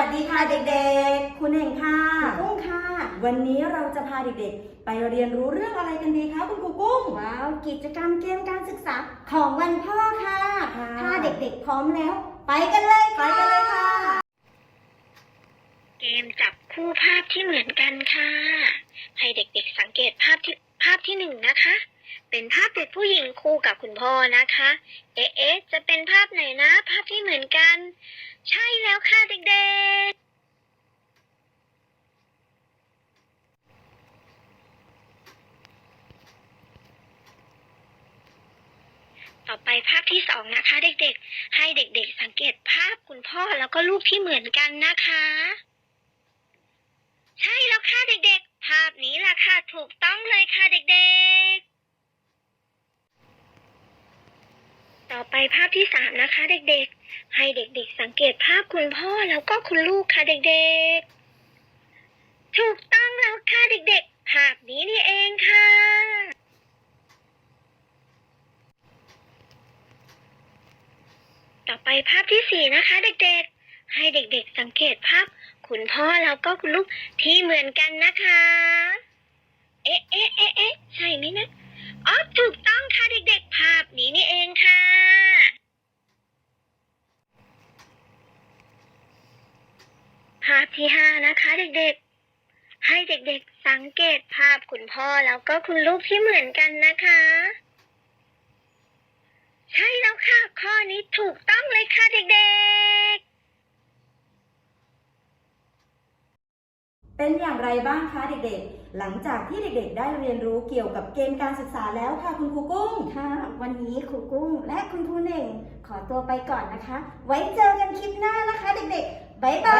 วัสดีค่ะเด็กๆ คุณเองค่ะกุ้งค่ะ วันนี้เราจะพาเด็กๆ ไปเรียนรู้เรื่องอะไรกันดีคะคุณครูกุ้ง ว้าว กิจกรรมเกมการศึกษาของวันพ่อค่ะถ้าเด็กๆพร้อมแล้ว ไปกันเลยค่ะไปกันเลยค่ะ เกมจับคู่ภาพที่เหมือนกันค่ะ ให้เด็กๆสังเกตภาพที่ภาพที่หนึ่งนะคะ เป็นภาพเด็กผู้หญิงคู่กับคุณพ่อนะคะ เอะเอ๊ะจะเป็นภาพไหนนะ ภาพที่เหมือนกัน ใช่แล้วค่ะเด็กๆต่อไปภาพที่สองนะคะ เด็กๆ ให้เด็กๆ สังเกตภาพคุณพ่อแล้วก็ลูกที่เหมือนกันนะคะ ใช่แล้วค่ะเด็กๆ ภาพนี้ล่ะค่ะถูกต้องเลยค่ะเด็กๆ ต่อไปภาพที่สามนะคะ เด็กๆ ให้เด็กๆ สังเกตภาพคุณพ่อแล้วก็คุณลูกค่ะเด็กๆ ถูกต้องแล้วค่ะเด็กๆ ภาพนี้นี่เองค่ะ ต่อไปภาพที่สี่นะคะ เด็กๆ ให้เด็กๆ สังเกตภาพคุณพ่อแล้วก็คุณลูกที่เหมือนกันนะคะ เอ๊ะเอ๊ะเอ๊ะเอ๊ะใช่ไหมนะ อ๋อ ถูกต้องค่ะเด็กๆ ภาพนี้นี่เองค่ะ ภาพที่ห้านะคะเด็กๆ ให้เด็กๆสังเกตภาพคุณพ่อแล้วก็คุณลูกที่เหมือนกันนะคะ ใช่แล้วค่ะ ข้อนี้ถูกต้องเลยค่ะเด็กๆ เป็นอย่างไรบ้างคะเด็กๆ หลังจากที่เด็กๆ ได้เรียนรู้เกี่ยวกับเกมการศึกษาแล้วค่ะคุณครูกุ้ง ค่ะ วันนี้ครูกุ้งและคุณครูเน่ง ขอตัวไปก่อนนะคะ ไว้เจอกันคลิปหน้านะคะเด็กๆ บ๊ายบาบ๊ายยบายค่ะ